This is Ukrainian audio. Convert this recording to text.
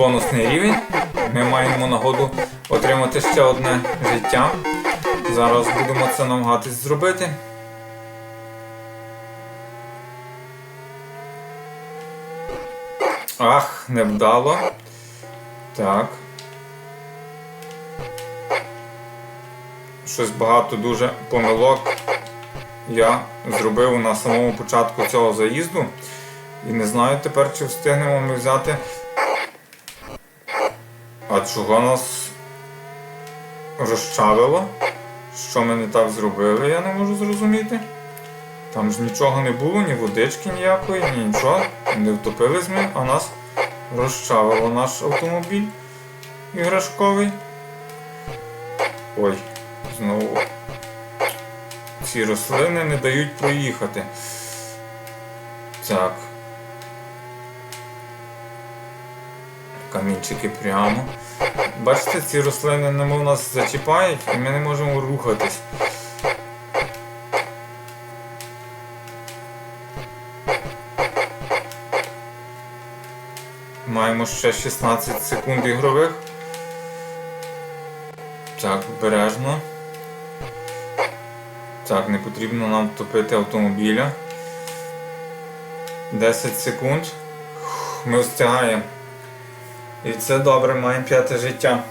бонусний рівень. Ми маємо нагоду отримати ще одне життя. Зараз будемо це намагатись зробити. Ах, невдало. Так. Щось багато дуже помилок я зробив на самому початку цього заїзду. І не знаю тепер, чи встигнемо ми взяти. А чого нас розчавило? Що ми не так зробили, я не можу зрозуміти. Там ж нічого не було, ні водички ніякої, ні нічого. Не втопились ми, а нас розчавило наш автомобіль іграшковий. Ой, знову ці рослини не дають проїхати. Так. Камінчики прямо. Бачите, ці рослини немов нас зачіпають і ми не можемо рухатись. Маємо ще 16 секунд ігрових. Так, обережно. Так, не потрібно нам топити автомобіля. 10 секунд. Ми встигаємо. І це добре, маємо п'яте життя.